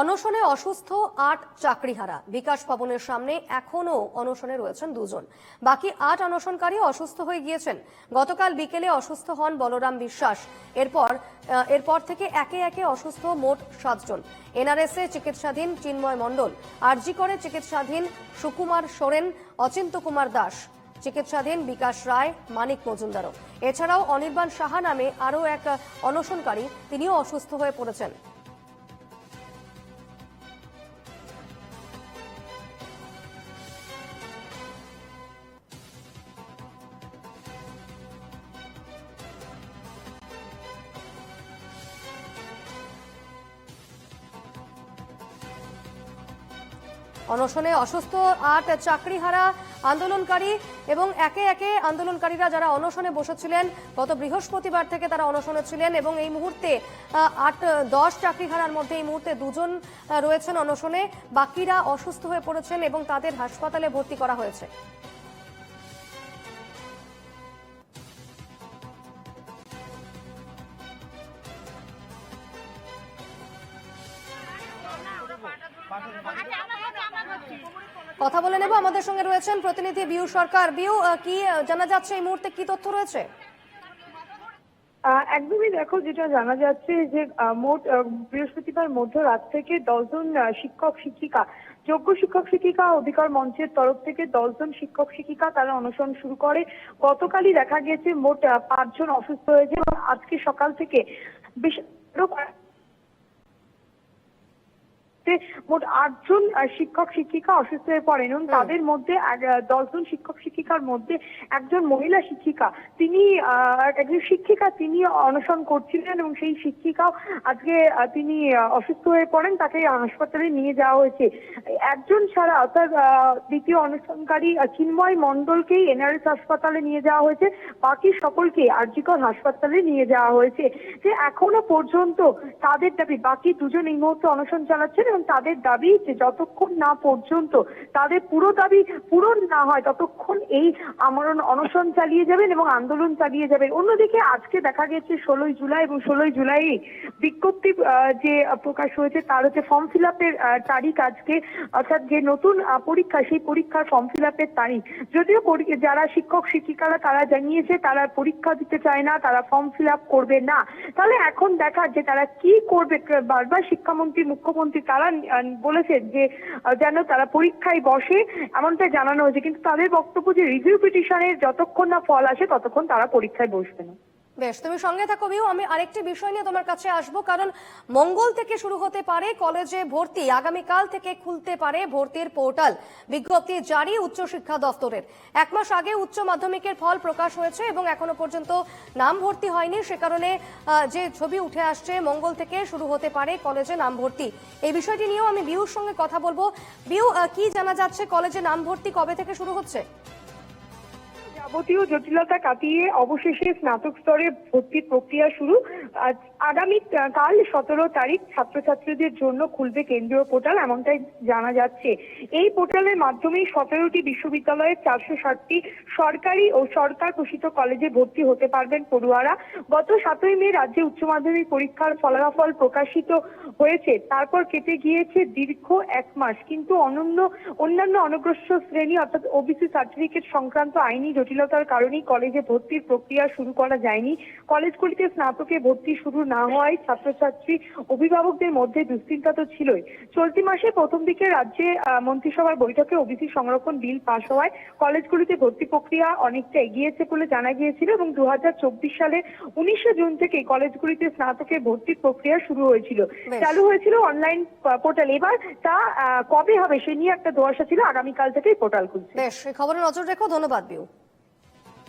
অনশনে অসুস্থ আট চাকরিহারা। বিকাশ ভবনের সামনে এখনও অনশনে রয়েছেন দুজন। বাকি আট অনশনকারী অসুস্থ হয়ে গিয়েছেন। গতকাল বিকেলে অসুস্থ হন বলরাম বিশ্বাস। এরপর এরপর থেকে একে একে অসুস্থ মোট সাতজন। এনআরএসএ চিকিৎসাধীন চিন্ময় মণ্ডল। আরজি করে চিকিৎসাধীন সুকুমার সোরেন, অচিন্ত কুমার দাস। চিকিৎসাধীন বিকাশ রায়, মানিক মজুমদারও। এছাড়াও অনির্বাণ সাহা নামে আরও এক অনশনকারী, তিনিও অসুস্থ হয়ে পড়েছেন। অনশনে অসুস্থ আট চাকরিহারা আন্দোলনকারী এবং একে একে আন্দোলনকারীরা যারা অনশনে বসেছিলেন, গত বৃহস্পতিবার থেকে তারা অনশনে ছিলেন এবং এই মুহূর্তে আট, দশ চাকরিহারার মধ্যে এই মুহূর্তে দুজন রয়েছেন অনশনে। বাকিরা অসুস্থ হয়ে পড়েছেন এবং তাদের হাসপাতালে ভর্তি করা হয়েছে। কথা বলে নেব। আমাদের সঙ্গে রয়েছেন প্রতিনিধি বিউ সরকার। বিউ কি জানা যাচ্ছে এই মুহূর্তে কি তথ্য রয়েছে? একদমই দেখো, যেটা জানা যাচ্ছে যে মোট বৃহস্পতিবার মধ্যরাত থেকে দশজন শিক্ষক, শিক্ষিকা, যোগ্য শিক্ষক, শিক্ষিকা অধিকার মঞ্চের তরফ থেকে দশজন শিক্ষক, শিক্ষিকা তারা অনশন শুরু করে। গতকালই দেখা গেছে মোট পাঁচজন অসুস্থ হয়েছে এবং আজকে সকাল থেকে বেশ কয়েক- মোট আটজন শিক্ষক শিক্ষিকা অসুস্থ হয়ে পড়েন এবং তাদের মধ্যে দশজন শিক্ষক শিক্ষিকার মধ্যে একজন মহিলা শিক্ষিকা। তিনি আহ, একজন শিক্ষিকা তিনি অনশন করছিলেন এবং সেই শিক্ষিকাও আজকে তিনি অসুস্থ হয়ে পড়েন তাকে হাসপাতালে নিয়ে যাওয়া হয়েছে। একজন ছাড়া অর্থাৎ আহ, দ্বিতীয় অনশনকারী চিন্ময় মণ্ডলকেই এনআরএস হাসপাতালে নিয়ে যাওয়া হয়েছে। বাকি সকলকে আরজিকর হাসপাতালে নিয়ে যাওয়া হয়েছে। যে এখনও পর্যন্ত তাদের দাবি বাকি দুজন এই মুহূর্তে অনশন চালাচ্ছেন এবং তাদের দাবি যে যতক্ষণ না পর্যন্ত তাদের পুরো দাবি পূরণ না হয়, ততক্ষণ এই আমরণ অনশন চালিয়ে যাবেন এবং আন্দোলন চালিয়ে যাবেন। অন্যদিকে আজকে দেখা গেছে ষোলোই জুলাই এবং ষোলোই জুলাই বিজ্ঞপ্তি যে প্রকাশ হয়েছে তার হচ্ছে ফর্ম ফিল আপের তারিখ আজকে। অর্থাৎ যে নতুন পরীক্ষা, সেই পরীক্ষার ফর্ম ফিল আপের তারিখ। যদিও যারা শিক্ষক, শিক্ষিকারা, তারা জানিয়েছে তারা পরীক্ষা দিতে চায় না, তারা ফর্ম ফিল আপ করবে না। তাহলে এখন দেখা যে তারা কি করবে, বারবার শিক্ষামন্ত্রী, মুখ্যমন্ত্রী, তারা আহ, বলেছেন যে যেন তারা পরীক্ষায় বসে এমনটা জানানো হয়েছে। কিন্তু তাদের বক্তব্য যে রিভিউ পিটিশনের যতক্ষণ না ফল আসে ততক্ষণ তারা পরীক্ষায় বসবে না। বেশ, তুমি সঙ্গে থাকো বিউ আমি আরেকটি বিষয় নিয়ে তোমার কাছে আসব, কারণ মঙ্গল থেকে শুরু হতে পারে কলেজে ভর্তি, আগামীকাল থেকে খুলতে পারে ভর্তির পোর্টাল, বিজ্ঞপ্তি জারি উচ্চশিক্ষা দপ্তরের এক মাস আগে উচ্চ মাধ্যমিকের ফল প্রকাশ হয়েছে এবং এখনও পর্যন্ত নাম ভর্তি হয়নি, সে কারণে যে ছবি উঠে আসছে, মঙ্গল থেকে শুরু হতে পারে কলেজে নাম ভর্তি। এই বিষয়টি নিয়েও আমি বিউর সঙ্গে কথা বলব। বিউ কি জানা যাচ্ছে কলেজে নাম ভর্তি কবে থেকে শুরু হচ্ছে? যাবতীয় জটিলতা কাটিয়ে অবশেষে স্নাতক স্তরে ভর্তির প্রক্রিয়া শুরু। আজ আগামী কাল সতেরো তারিখ ছাত্রছাত্রীদের জন্য খুলবে কেন্দ্রীয় পোর্টাল, এমনটাই জানা যাচ্ছে। এই পোর্টালের মাধ্যমে সতেরোটি বিশ্ববিদ্যালয়ের চারশো ষাটটি সরকারি ও সরকার ঘোষিত কলেজে ভর্তি হতে পারবেন পড়ুয়ারা। গত সাতই মে রাজ্যে উচ্চ মাধ্যমিক পরীক্ষার ফলাফল প্রকাশিত হয়েছে। তারপর কেটে গিয়েছে দীর্ঘ এক মাস। কিন্তু অনন্য, অন্যান্য অনগ্রসর শ্রেণি, অর্থাৎ ওবিসি সার্টিফিকেট সংক্রান্ত আইনি জটিলতার কারণেই কলেজে ভর্তির প্রক্রিয়া শুরু করা যায়নি। কলেজগুলিতে স্নাতকে ভর্তি শুরু না হওয়ায় ছাত্রছাত্রী অভিভাবকদের মধ্যে দুশ্চিন্তা তো ছিলই। চলতি মাসে প্রথম দিকে রাজ্যে মন্ত্রিসভার বৈঠকে ওবিসি সংরক্ষণ বিল পাশ হওয়ায় কলেজগুলিতে ভর্তি প্রক্রিয়া অনেকটা এগিয়েছে বলে জানা গিয়েছিল এবং দু হাজার চব্বিশ সালে উনিশে জুন থেকে কলেজগুলিতে স্নাতকের ভর্তির প্রক্রিয়া শুরু হয়েছিল। চালু হয়েছিল অনলাইন পোর্টাল। এবার তা আহ, কবে হবে সে নিয়ে একটা দোয়াশা ছিল। আগামীকাল থেকেই পোর্টাল খুলছে। বেশ খবরে নজর রেখো। ধন্যবাদ বিউ।